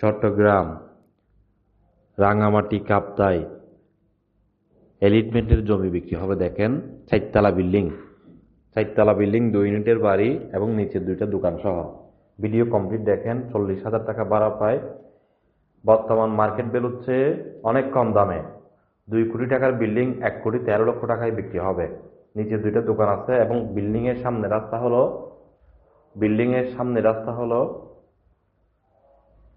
চট্টগ্রাম, রাঙামাটি, কাপ্তাই এলিটমেন্টের জমি বিক্রি হবে, দেখেন, চারতলা বিল্ডিং। চারতলা বিল্ডিং, দুই ইউনিটের বাড়ি এবং নিচে দুইটা দোকান সহ ভিডিও কমপ্লিট, দেখেন, চল্লিশ হাজার টাকা ভাড়া পায়। বর্তমান মার্কেট বেল হচ্ছে অনেক কম দামে। দুই কোটি টাকার বিল্ডিং, এক কোটি তেরো লক্ষ টাকায় বিক্রি হবে। নিচে দুইটা দোকান আছে এবং বিল্ডিংয়ের সামনে রাস্তা হলো বিল্ডিংয়ের সামনে রাস্তা হলো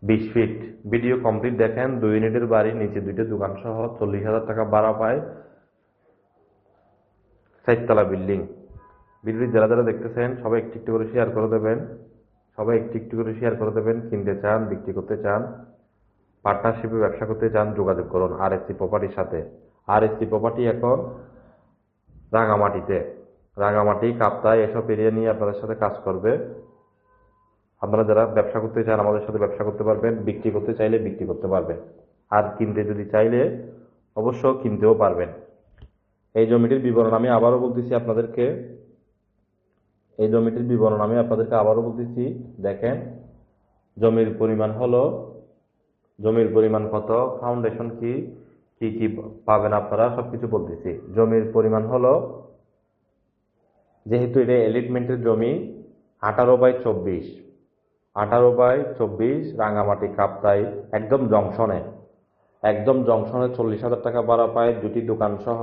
বিশ ফিট ভিডিও কমপ্লিট দেখেন, দুই ইউনিটের বাড়ি, নিচে দুইটা দোকান সহ চল্লিশ হাজার টাকা ভাড়া পায়। চারতলা বিল্ডিং। ভিডিওটি যারা যারা দেখতেছেন, সবাই একটু একটু করে শেয়ার করে দেবেন। সবাই একটু একটু করে শেয়ার করে দেবেন, কিনতে চান, বিক্রি করতে চান পার্টনারশিপে ব্যবসা করতে চান, যোগাযোগ করুন আর এসসি প্রপার্টির সাথে। আর এসসি প্রপার্টি এখন রাঙামাটিতে। রাঙামাটি কাপ্তায় এসব এরিয়া নিয়ে আপনাদের সাথে কাজ করবে। আপনারা যারা ব্যবসা করতে চান, আমাদের সাথে ব্যবসা করতে পারবেন, বিক্রি করতে চাইলে বিক্রি করতে পারবেন। আর কিনতে যদি চাইলে অবশ্য কিনতেও পারবেন। এই জমিটির বিবরণ আমি আবারও বলতেছি আপনাদেরকে। এই জমিটির বিবরণ আমি আপনাদেরকে আবারও বলতেছি, দেখেন, জমির পরিমাণ হলো, জমির পরিমাণ কত ফাউন্ডেশন কি কি কি পাবেন আপনারা, সবকিছু বলতেছি। জমির পরিমাণ হলো, যেহেতু এটা এলিটমেন্টের জমি, আঠারো বাই চব্বিশ। আঠারো বাই চব্বিশ রাঙামাটি কাপ্তাই, একদম জংশনে। একদম জংশনে চল্লিশ হাজার টাকা ভাড়া পায় দুটি দোকান সহ,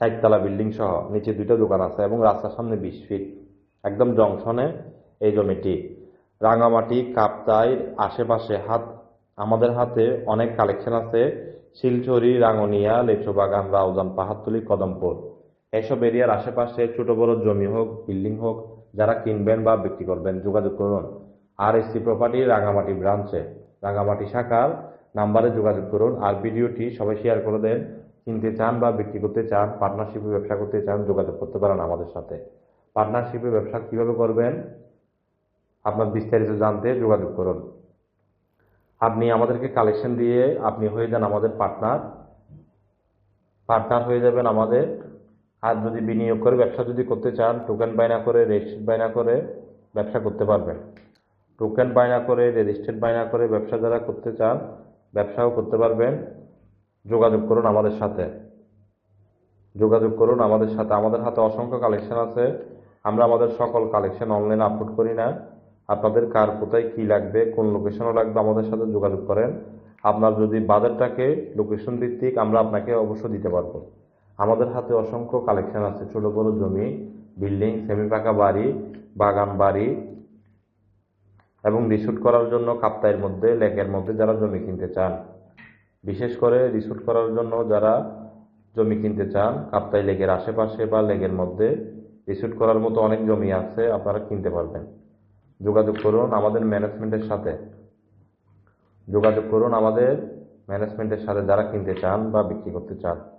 চারতলা বিল্ডিং সহ। নিচে দুইটা দোকান আছে এবং রাস্তার সামনে বিশ ফিট একদম জংশনে এই জমিটি। রাঙামাটি কাপ্তাই আশেপাশে হাত, আমাদের হাতে অনেক কালেকশন আছে। শিলচরি, রাঙ্গনিয়া, লেচুবাগান, রাউজান, পাহাড়তলি, কদমপুর। এসব এরিয়ার আশেপাশে ছোট বড় জমি হোক, বিল্ডিং হোক, যারা কিনবেন বা বিক্রি করবেন, যোগাযোগ করুন। আর এসসি প্রপার্টি রাঙামাটি ব্রাঞ্চে রাঙামাটি শাখার নাম্বারে যোগাযোগ করুন আর ভিডিওটি সবাই শেয়ার করে দেন। কিনতে চান বা বিক্রি করতে চান পার্টনারশিপে ব্যবসা করতে চান, যোগাযোগ করতে পারেন আমাদের সাথে। পার্টনারশিপে ব্যবসা কীভাবে করবেন, আপনার বিস্তারিত জানতে যোগাযোগ করুন। আপনি আমাদেরকে কালেকশন দিয়ে আপনি হয়ে যান আমাদের পার্টনার পার্টনার হয়ে যাবেন আমাদের। আর যদি বিনিয়োগ করে ব্যবসা যদি করতে চান টোকেন বায়না করে রেজিস্ট্রেট বায়না করে ব্যবসা করতে পারবেন। টোকেন বায়না করে, রেজিস্ট্রেট বায়না করে ব্যবসা যারা করতে চান, ব্যবসাও করতে পারবেন। যোগাযোগ করুন আমাদের সাথে। যোগাযোগ করুন আমাদের সাথে। আমাদের হাতে অসংখ্য কালেকশন আছে। আমরা আমাদের সকল কালেকশন অনলাইনে আপলোড করি না। আপনাদের কার কোথায় কি লাগবে, কোন লোকেশনও লাগবে, আমাদের সাথে যোগাযোগ করেন। আপনার যদি বাজারটাকে লোকেশন ভিত্তিক, আমরা আপনাকে অবশ্য দিতে পারব। আমাদের হাতে অসংখ্য কালেকশন আছে। ছোট বড় জমি, বিল্ডিং, সেমি পাকা বাড়ি, বাগান বাড়ি এবং রিসুট করার জন্য কাপ্তাইয়ের মধ্যে, লেকের মধ্যে যারা জমি কিনতে চান। বিশেষ করে রিসুট করার জন্য যারা জমি কিনতে চান, কাপ্তাই লেকের আশেপাশে বা লেকের মধ্যে রিসুট করার মতো অনেক জমি আছে, আপনারা কিনতে পারবেন। যোগাযোগ করুন আমাদের ম্যানেজমেন্টের সাথে। যোগাযোগ করুন আমাদের ম্যানেজমেন্টের সাথে যারা কিনতে চান বা বিক্রি করতে চান।